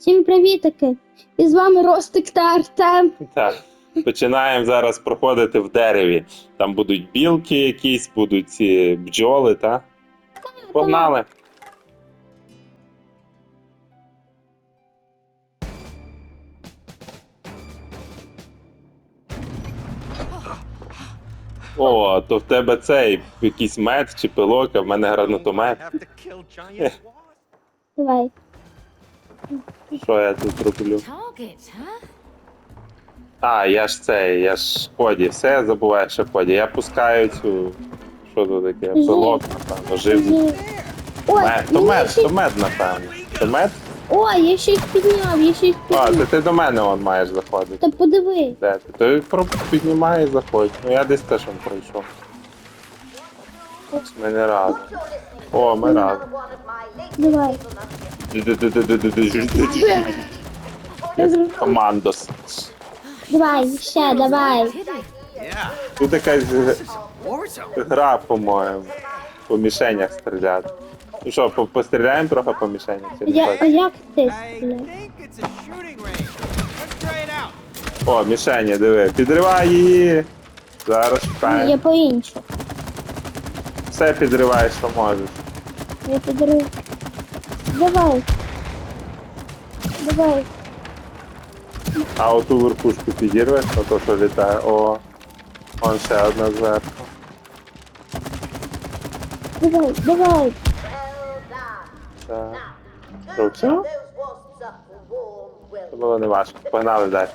Всім привітики! І з вами Ростик та Артем. Так. Починаємо зараз проходити в дереві. Там будуть білки якісь, будуть ці бджоли, та? Погнали. О, то в тебе цей якийсь мед чи пилок, а в мене гранатомет. Давай. Що я тут роблю? А, я ж це, я ж ході, все я забуваю, що ході. Я пускаю цю. Що тут таке? Пилок, напевно, жив. Мед, то мед, то мед, напевно. То мед? Ой, я ще їх підняв, я ще їх А, підняв. ти, ти до мене он маєш заходити. Та подиви. Де ти? То піднімай і заходь. Ну я десь теж он пройшов. Ми не разом. О, ми разом. Давай. Командос. Давай, ще, давай. Тут якась гра, по-моєму. По мішенях стріляти. Ну що, по- постріляємо трохи по мішенях? чи Я, а як ти. О, мішені, диви. Підривай її. Зараз Я по-іншому. Все підривай, що можеш. Я подарую. Давай. Давай. А оту верхушку підірвеш, на то, що літає. О, вон ще одна зверху. Давай, давай. Так. Що, все? Це було не важко. Погнали далі.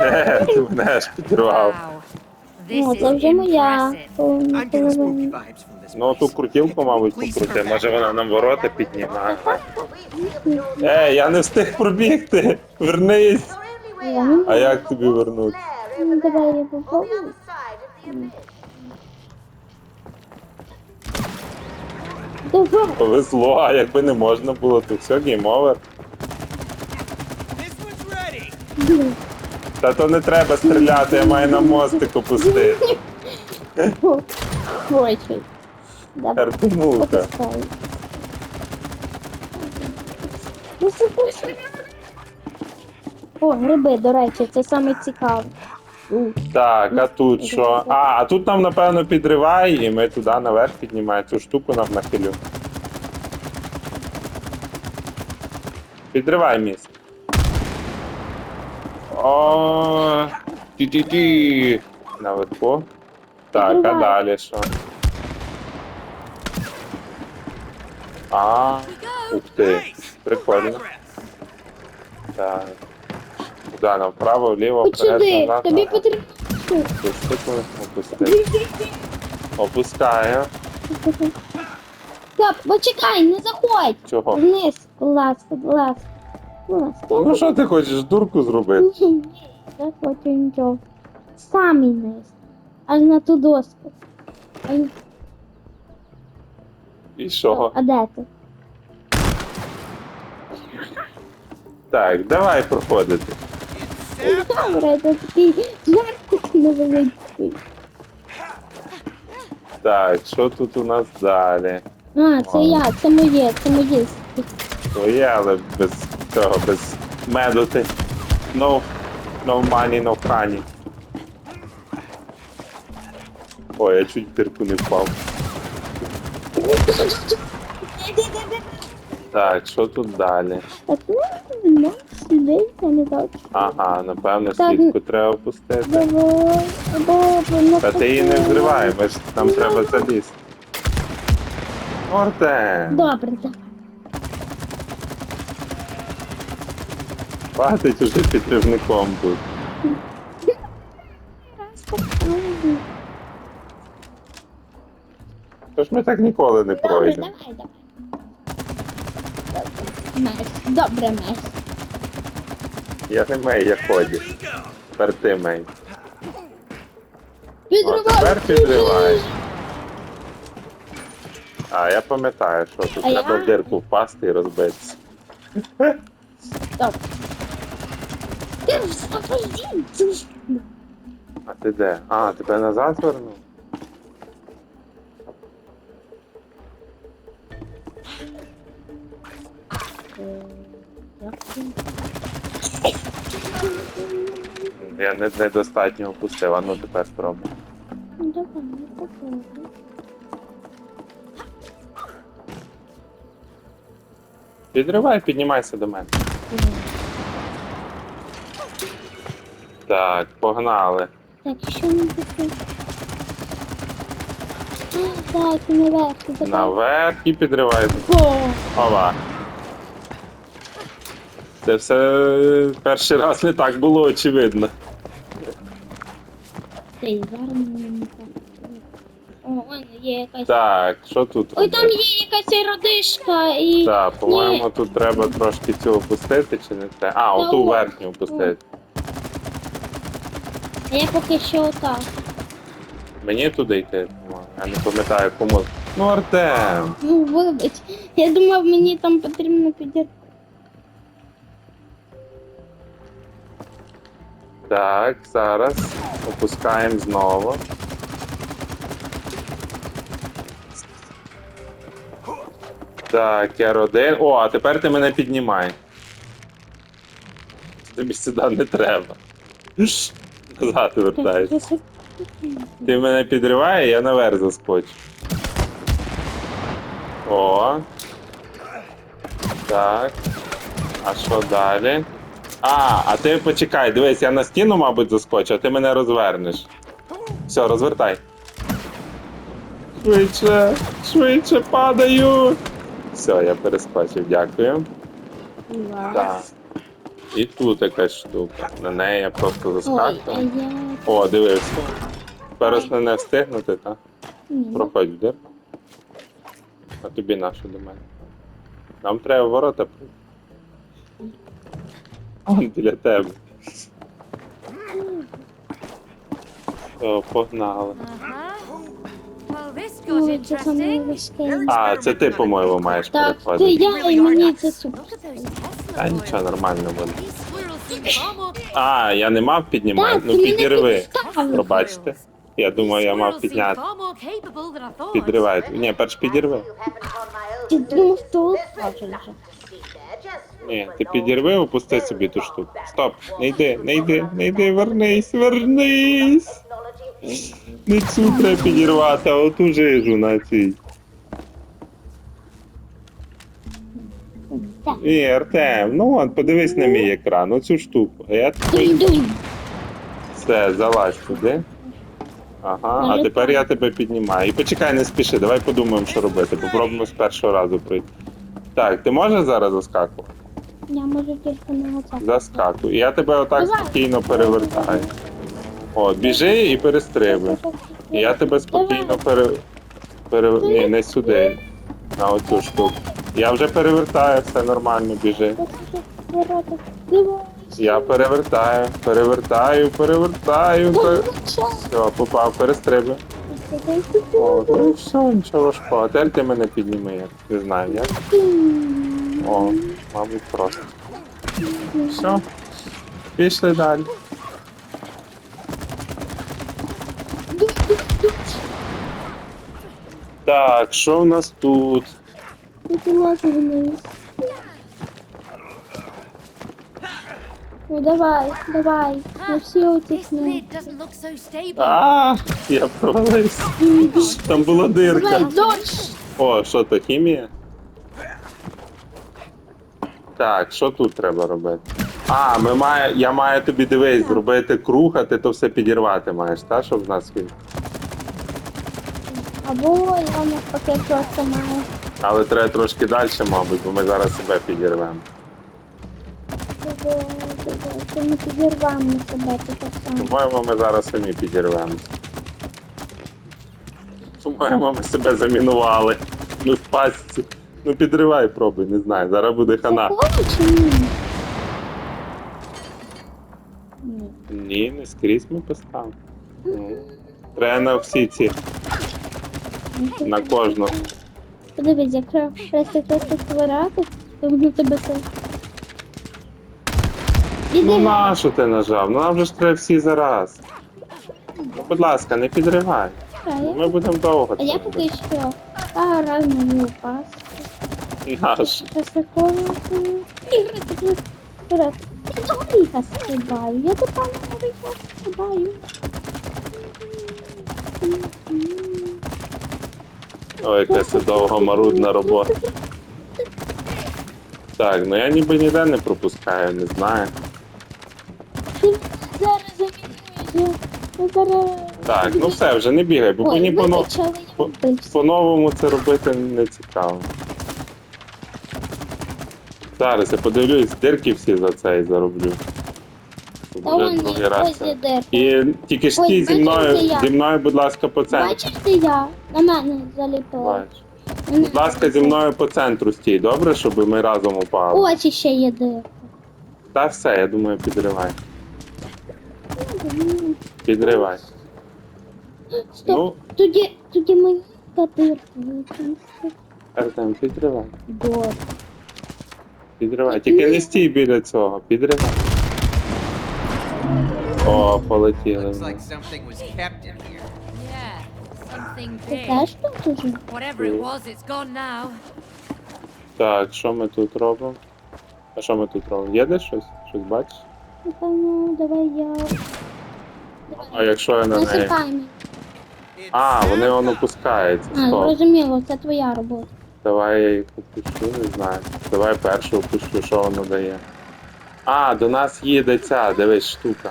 Е, Ти мене аж підірвав. О, це вже моя. половина-. Ну ту крутілку, мабуть, покрути. Може вона нам ворота підніме. Ей, я не встиг пробігти. Вернись. Я не А як тобі вернути? Ну, Давай я попробую. Повезло, а якби не можна було, то все, гейм овер. This one's ready. Блін. Та то не треба стріляти, я маю на мостик опустити. Хочу. Давай. Ну. О, гриби, до речі, це саме цікаве. Так, а тут що? А, а тут нам, напевно, підривай, і ми туди наверх піднімаємо цю штуку нам нахилю. Підривай міст. О, ті-ті-ті. Наверху. Так, а далі що? А, ух ти, прикольно. Так. Куди нам вправо, вліво, От вперед, сюди, назад. тобі потрібно. Опустити, опустити. Опускаю. Так, почекай, не заходь. Чого? Вниз, будь ласка, будь ласка. Будь ласка. Ну що ти хочеш, дурку зробити? Ні, ні, не хочу нічого. Самий низ. Аж на ту доску. І що? а де ти? Так, давай проходити. Добре, це такий жартик невеличкий. Так, що тут у нас далі? А, це я, це моє, це моє. Твоє, але без цього, без меду ти. No, no money, no honey. Ой, я чуть в дирку не впав. Так, що тут далі? Так, ну, ну, сюди, це не так. Ага, напевно, Так. слідку треба опустити. Давай, добре, ну, Та ти її не взривай, ми ж нам треба залізти. Орте! Добре, так. Хватить уже підривником тут. Тож ми так ніколи не Добре, пройдемо. давай, давай. Меш, добре, меш. Я не маю, я ході. Тепер ти мей. О, Підривай. тепер підриваєш. А, я пам'ятаю, що тут А треба я- в дирку впасти і розбитися. Добре. Ти ж запозді. А ти де? А, тебе назад вернув? Не, недостатньо опустив, а ну тепер спробуй. Ну, Давай, я попробую. Підривай, піднімайся до мене. Так, погнали. Так, що не таке? Так, наверх. давай. Наверх і підривай. О, Ова. Це все перший раз не так було очевидно. Цей. О, є якась. Так, що тут? Ой, там робити? є якась родишка і. Так, по-моєму, тут треба трошки цю опустити чи не те. А, оту о. верхню опустити. А я поки що отак. Мені туди йти, по-моєму. Я не пам'ятаю кому. Ну, Артем. Ну, вибач. Я думав, мені там потрібно підійти. Так, зараз опускаємо знову. Так, я родин. О, а тепер ти мене піднімай. Тобі сюди не треба. Назад вертайся. Ти мене підриває, я наверх заскочу. О. Так. А що далі? А, а ти почекай, дивись, я на стіну, мабуть, заскочу, а ти мене розвернеш. Все, розвертай. Швидше, швидше падаю. Все, я перескочив, дякую. Так. І тут якась штука. На неї я просто заскакую. О, дивився. Тепер основне встигнути, так? Проходь дир. А тобі нашу до мене. Нам треба ворота прийти. Он біля тебе. О, погнали. Ой, це саме важке. А, це ти, по-моєму, маєш Так, це я і мені це супер. Та нічого, нормально буде. А, я не мав піднімати, Так, ну ти мене підірви. підставив. Пробачте. Я думав, я мав підняти. Підривай. Ні, перш підірви. Ти думав, вже. Ні, ти підірви, опусти собі ту штуку. Стоп, не йди, не йди, не йди, вернись, вернись. Не цю треба підірвати, а оту жижу на цій. Ні, Артем, ну от, подивись на мій екран, оцю штуку. А я дуй. все, залазь туди. Ага, а тепер я тебе піднімаю. І почекай, не спіши, давай подумаємо, що робити. Попробуємо з першого разу пройти. Так, ти можеш зараз заскакувати? Я можу тільки на оце. Заскакуй. Я тебе отак Давай. спокійно перевертаю. От, біжи і перестрибуй. І я тебе спокійно пере... пере... Ні, не сюди. На оцю штуку. Я вже перевертаю, все нормально, біжи. Я перевертаю, перевертаю, перевертаю. Пер... Все, попав, перестрибуй. О, ну все, нічого важкого. А тепер ти мене підніми, як не знаю, як. О, мабуть, просто. Все. Пішли далі. Так, що в нас тут? Ну давай, давай. Ну всі This утікни. lid doesn't look so stable. А, я провалився. Там була Давай, дирка. дощ! О, що то хімія? Так, що тут треба робити? А, ми має, я маю тобі дивись, зробити круг, а ти то все підірвати маєш, так? Щоб в нас він. Або я навпаки просто маю. Але треба трошки далі, мабуть, бо ми зараз себе підірвемо. Це ми підірвемо на себе таке саме. По-моєму, ми зараз самі підірвемо. По-моєму, ми себе замінували. Ми в пастці. Ну підривай, пробуй, не знаю. Зараз буде хана. Чи ні? Ні. Ні, не скрізь ми поставимо. Ну, Треба на всі ці, на кожну. Подивись, якщо просто просто квадрати, то воно тебе це. Ну Іди. на що ти нажав? Ну нам же ж треба всі зараз. Ну, будь ласка, не підривай. Ми будемо довго. а я це поки що пограю на мою пас. Наш. Вперед. Я стрибаю. Я стрибаю. Ой, яка це довга марудна робота. Так, ну я ніби ніде не пропускаю, не знаю. Зараз. Зараз... Так, ну все, вже не бігай, бо Ой, мені по, вибач, але я по- вбився. по-новому це робити не цікаво. Зараз я подивлюсь, дирки всі за це і зароблю. Та вже вон другий раз ось є дирка. І тільки ж Ой, ті зі бачиш, мною, це я. зі мною, будь ласка, по центру. Бачиш, де я? На мене заліпила. Будь ласка, зі мною по центру стій, добре, щоб ми разом упали. Ось ще є дирка. Та все, я думаю, підривай. Підривай. Стоп, Ну, тоді, тоді та дирка. Артем, підривай. Бот. Підривай. Тільки не стій біля цього, підривай. О, полетіли. Looks like something was kept in here. Yeah, something Ти big. теж тут уже? Whatever it was, it's gone now. Так, що ми тут робимо? А що ми тут робимо? Є десь щось? Щось бачиш? Напевно, давай я... А якщо я на неї. А, вони воно опускаються. А, Стоп. зрозуміло, це твоя робота. Давай я їх опущу, не знаю. Давай першу опущу, що воно дає. А, до нас їде ця, дивись, штука.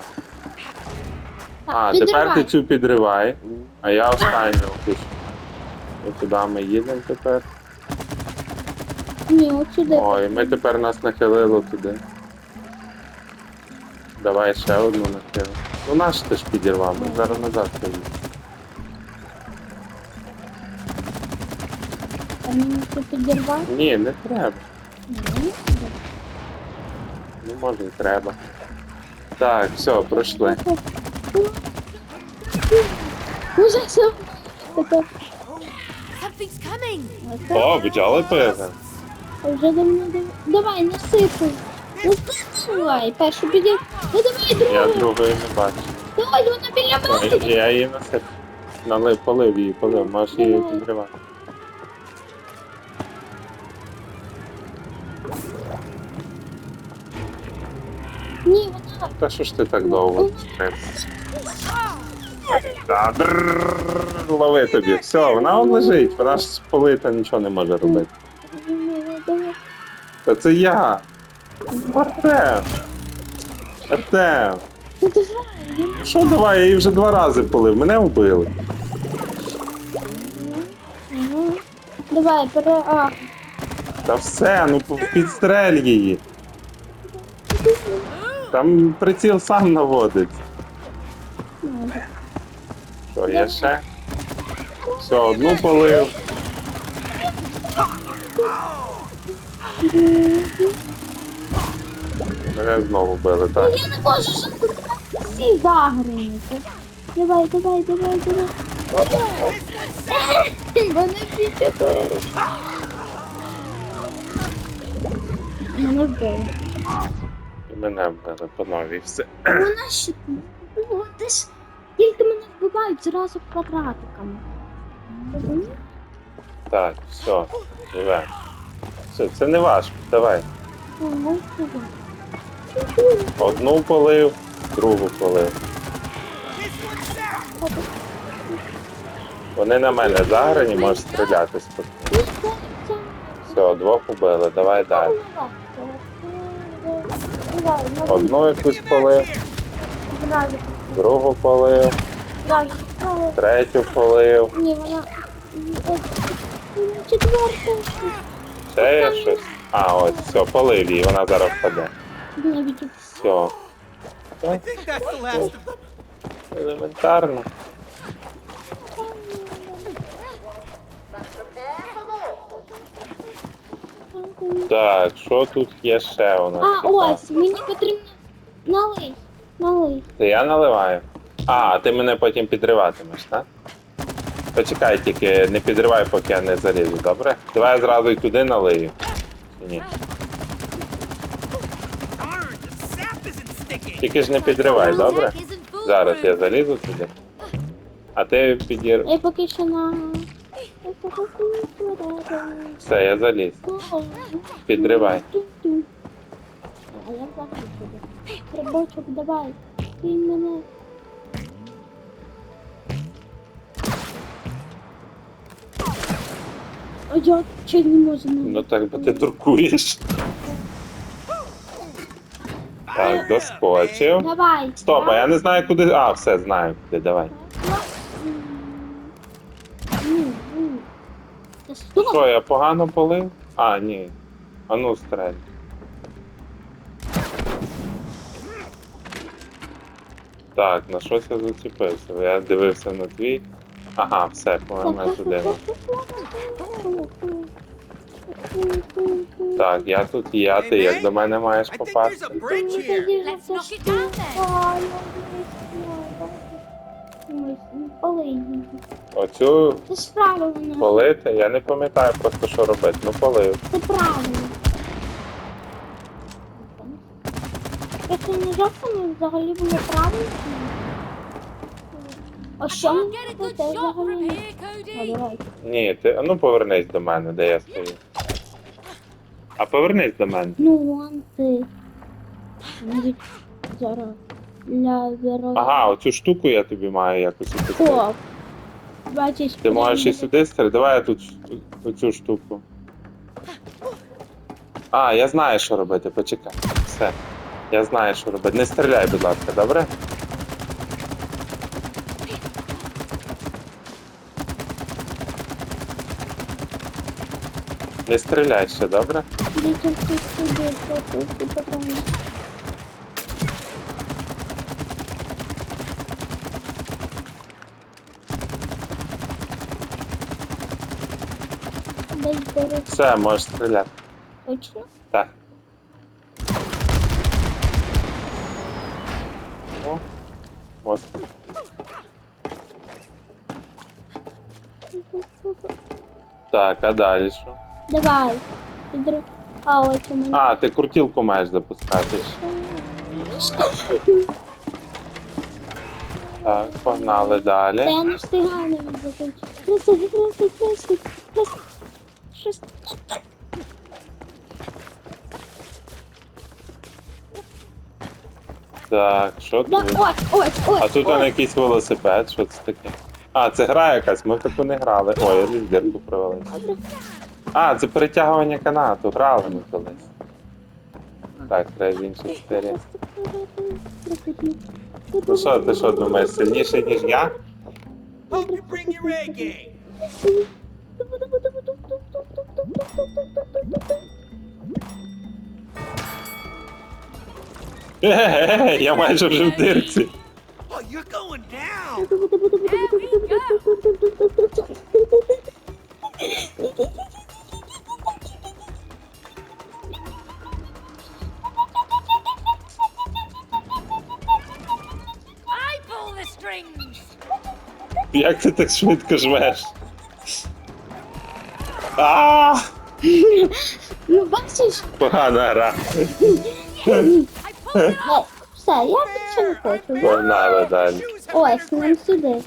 А, тепер ти цю підривай, а я останню опущу. І куди ми їдемо тепер? Ні, от сюди. Ой, ми тепер нас нахилило туди. Давай ще одну нахилимо. Ну наш ти ж підірвав, ми зараз назад поїдемо. А мені це підірвати? Ні, не треба. Ні. Не може, не треба. Так, все, пройшли. Уже все. Something's coming. О, бджоли появилися. Вже давно дав- Давай, насипай. Ну давай, першу піді. Ну давай Я другої не бачу. Давай, вона біля Ой, мене. Я її насип. Налив, полив її, полив, можеш її підривати. Ні, вона. Та що ж ти так довго? Та Лови тобі. Все, вона он лежить, вона ж полита нічого не може робити. Та це я. Артем. Артем. Ну давай. Що давай, я її вже два рази полив, мене вбили. Давай, пере... А, Та все, ну підстрель її. Там приціл сам наводить. ну, Що, є ще? Все, одну полив. Мене знову били, так. Я не можу, що тут всі заграніться. Давай, давай, давай, давай. Вони всі чотири. Мене вбили. Мене вбили по новій все. Вона ще... Ну, ти ж... Тільки мене вбивають зразу квадратиками. Розумієш? Так, все, живе. Все, це не важко, давай. Ага, давай. Одну полив, другу полив. Вони на мене заграні, можеш стріляти спокійно. Все, двох убили, давай далі. Одну якусь полив, другу полив, третю полив. Ні, вона... Четверта. Ще є щось? А, ось, все, полив її, вона зараз впаде. Все. Елементарно. Так, що тут є ще у нас? А, ось, мені потрібно налий. Налий. Це я наливаю. А, ти мене потім підриватимеш, так? Почекай тільки, не підривай, поки я не залізу, добре? Давай я зразу й туди налию. Ні. Тільки ж не підривай, добре? Зараз я залізу туди. А ти підір. Я поки що на... Все, я заліз. Підривай. А я туди. Рибочок, давай. Кинь мене. А я чи не можу не. Ну так, бо ти туркуєш. Так, доскочив. Давай. Стоп, а я не знаю куди. А, все, знаю куди, давай. Та Стоп! Що, я погано полив? А, ні. А ну стрель. Так, на щось я зацепився. Я дивився на твій. Ага, все, по туди. Так, я тут а ти як до мене маєш попасти? Let's knock it down then. Поли. Оцю Це ж правильно. полити, я не пам'ятаю просто що робити. Ну полив. Це правильно. Якщо не жовтими взагалі було правильно. А що це shot from взагалі? А. Ні, ти. А ну повернись до мене, де я стою. А повернись до мене. Ну, вон ти. Ні, Зараз. Ля, зараз. Ага, оцю штуку я тобі маю якось опустити. О, бачиш, Ти можеш і сюди стріляти. Давай я тут оцю штуку. А, я знаю, що робити, почекай. Все. Я знаю, що робити. Не стріляй, будь ласка, добре? Не стріляй ще, добре? Дітям сюди, потім. Десь бери Все, можеш стріляти. точно. Так. О, ось. Так, а далі що? Давай. Підри... А, ось у мене. А, ти крутілку маєш запускати. Так, погнали Та далі. я не встигаю навіть закінчити. Красить, красить, красить, красить. Щось. Так, що тут? ось, ось, ось. А тут ось. он якийсь велосипед, що це таке? А, це гра якась, ми в таку не грали. Ой, я в дірку провалився. А, це перетягування канату, грали ми колись. Так, треба в іншій сфері. Ну що, ти що думаєш, сильніший, ніж я? Hope you bring your A game. Е-е-е, я майже вже в дирці. Oh, you're going down. I pull the strings. Як ти так швидко жмеш? Ну, бачиш? погана гра. Ну, все, я більше не хочу. Погнали далі. Ось, нам сюди.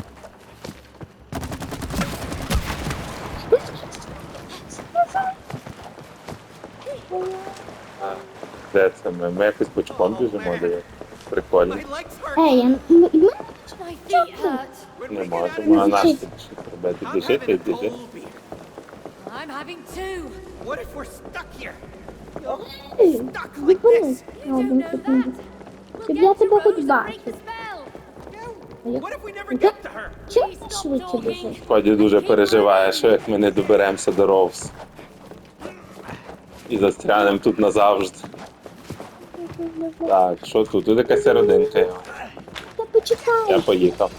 Де це ми? Ми якось бочком біжимо, де прикольно. Ей, я... My feet Не можемо, а нас тут щось робити. I'm Біжи ти, having two. What if we're stuck here? Stuck like this? You don't know that. Щоб get я тебе хоч Rose and break бачив. the spell. What if we never get to her? Чим ти швидше біжиш? Коді дуже переживає, що як ми не доберемося до Роуз. І застрянемо тут назавжди. Так, що тут? Тут якась родинка. Та почекай, Я поїхав.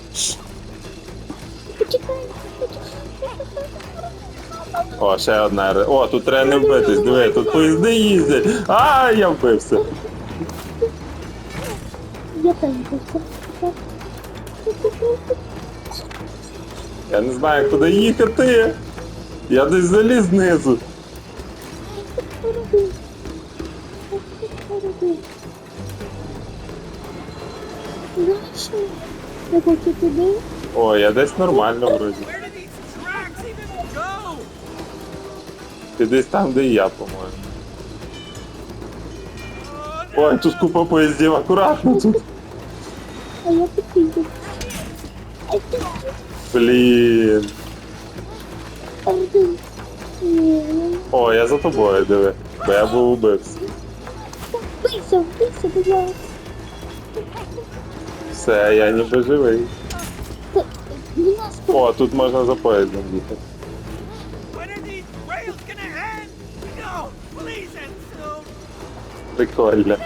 О, ще одна. О, тут треба не вбитись, диви, тут поїзди їздять. А, я вбився. Я теж бився. Я не знаю, куди їхати. Я десь заліз знизу. Я хочу туди, О, я десь нормально вроді. Ти десь там, де і я, по-моєму. Ой, тут купа поїздів, акуратно тут. А я. А ти Блін. О, я за тобою диви. Бо я був убився. Вбийся, вбийся, будь ласка. Все, я ніби живий. О, тут можна за поїздом їхати. Прикольно.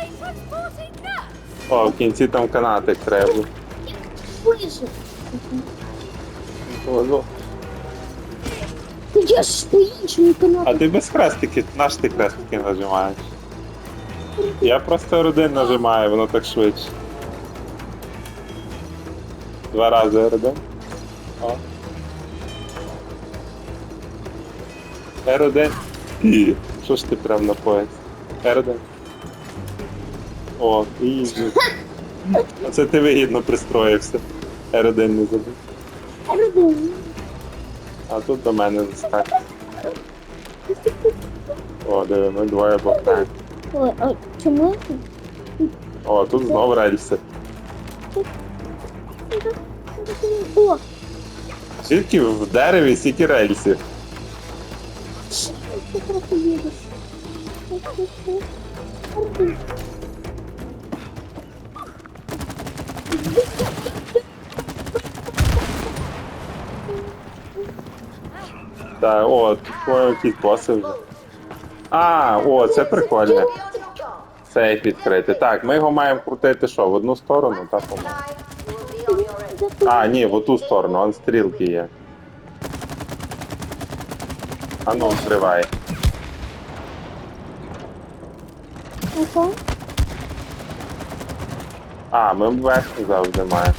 О, в кінці там канатик треба. вижив. Я ж по іншому А ти без хрестики, наш ти хрестики нажимаєш. Я просто R1 нажимаю, воно так швидше. Два рази R1. О. R1. Що ж ти прям на пояс? R1. О, і. Оце ти вигідно пристроївся. R1 не забув. А тут до мене заскак. О, диви, ми двоє бокаємо. Ой, а чому? О, тут знов рельси. О, Звідки в дереві стільки рельсів? ти трохи їдеш. Так, о, тут якісь боси вже. А, о, це прикольно. Сейф відкрити. Так, ми його маємо крутити що, в одну сторону, так, по-моєму. А, ні, в оту сторону, он стрілки є. А ну, зривай. Ага. А, ми верхню завжди маємо.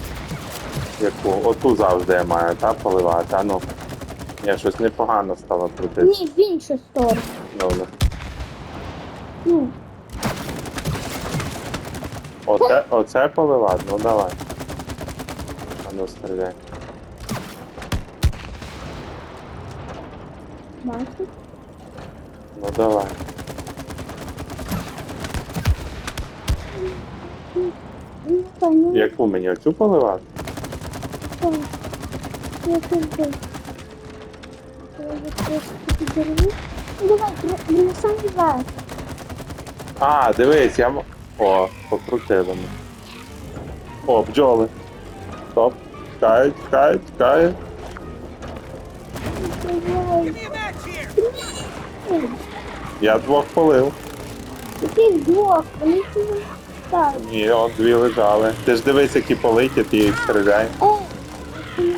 Яку? Оту завжди я маю, та поливати. А ну. Ні, щось непогано стало крутити. Ні, в іншу сторону. Ну, ну. Ну, Оце, оце поливати? Ну давай. А ну стріляй. бачиш? Ну давай. Ну, пані, Яку мені оцю поливати? так. Я тебе. Я. Ну. А, дивись, я м- О, покрутили ми. О, бджоли. Стоп. Тікають, тікають, тікають. Я двох полив. Таких двох, вони так. Ні, от дві лежали. Ти ж дивись, які политі, ти їх стріляй. Ей,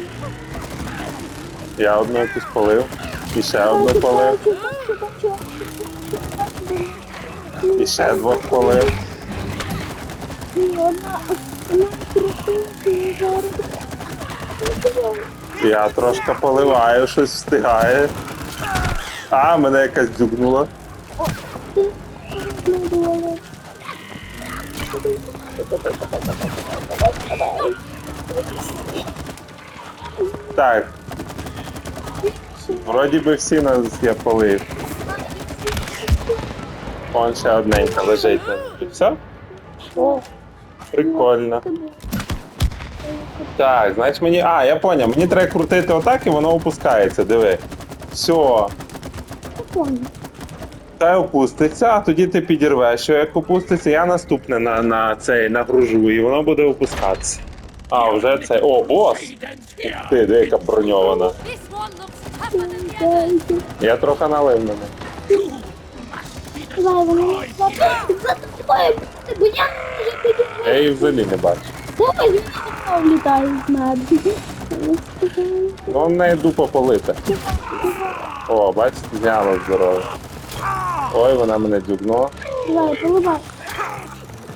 Я одну якусь полив. І ще одну полив. І ще двох полив. Я трошки поливаю, щось встигає. А, мене якась дзюкнула. Так. Вроді би всі нас я полив. Вон ще одненька лежить. І все? О, прикольно. Так, значить мені. А, я поняв, мені треба крутити отак і воно опускається, диви. Все. Та й опуститься, а тоді ти підірвеш. Що як опуститься, я наступне на, на цей нагружу, і воно буде опускатися. А, вже це. О, бос! Ух Ти, де яка броньована. Я трохи налив на неї. Давай, вони не забудуть за тобою, бо я. Я її взагалі не бачу. Влітають з мене. Ну, в неї дупа полита. О, бачите, зняло здоров'я. Ой, вона мене дзюбнула. Давай, поливай.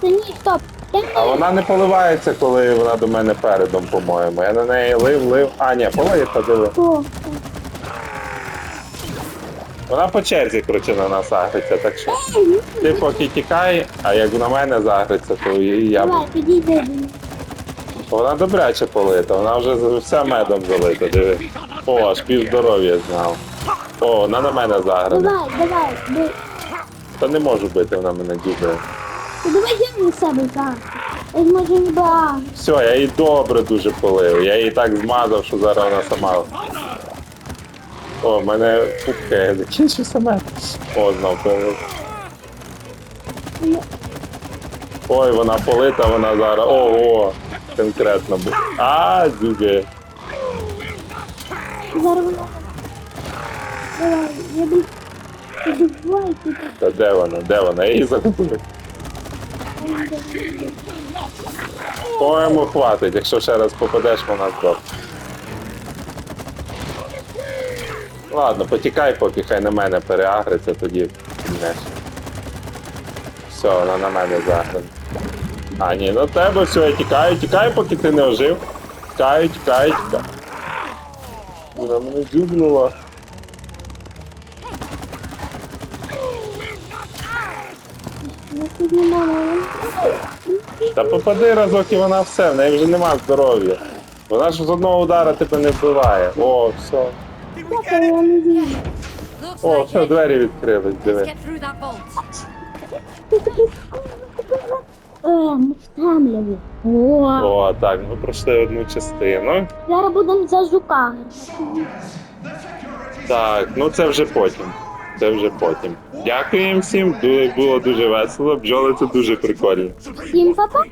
Та ні, стоп. Я не А вона не поливається, коли вона до мене передом, по-моєму. Я на неї лив, лив. А, ні, полив, подиви. О, Вона по черзі, коротше, на нас агриться, так що Ей, ти поки тікай, а як на мене загриться, то і я Давай, підійди до мене. Вона добряче полита, вона вже вся медом залита, диви. О, аж пів здоров'я знав. О, вона на мене заграна. Давай, давай, бий. Та не можу бити, вона мене дюбає. Ти давай я на себе так. Я зможу ніби а. Все, я її добре дуже полив. Я її так змазав, що зараз вона сама. О, в мене пупка закінчився мед. О, знов полив. Ой, вона полита, вона зараз. Ого, конкретно. бу- А, дюбає. Зараз вона. Та де вона? Де вона? Я її загубив. По-моєму, хватить, якщо ще раз попадеш, вона здох. Ладно, потікай, поки хай на мене переагриться, тоді піднеш. Все, вона на мене заграна. А, ні, на тебе все, я тікаю, тікаю, поки ти не ожив. Тікаю, тікаю, тікаю. Вона мене дюбнула. Та попади разок і вона все, в неї вже нема здоров'я. Вона ж з одного удара тебе не вбиває. О, все. О, все, двері відкрились, диви. О, О, так, ми пройшли одну частину. зараз будемо за жуками. Так, ну це вже потім. Це вже потім. Дякуємо всім, було дуже весело. Бджоли це дуже прикольно. Всім папа.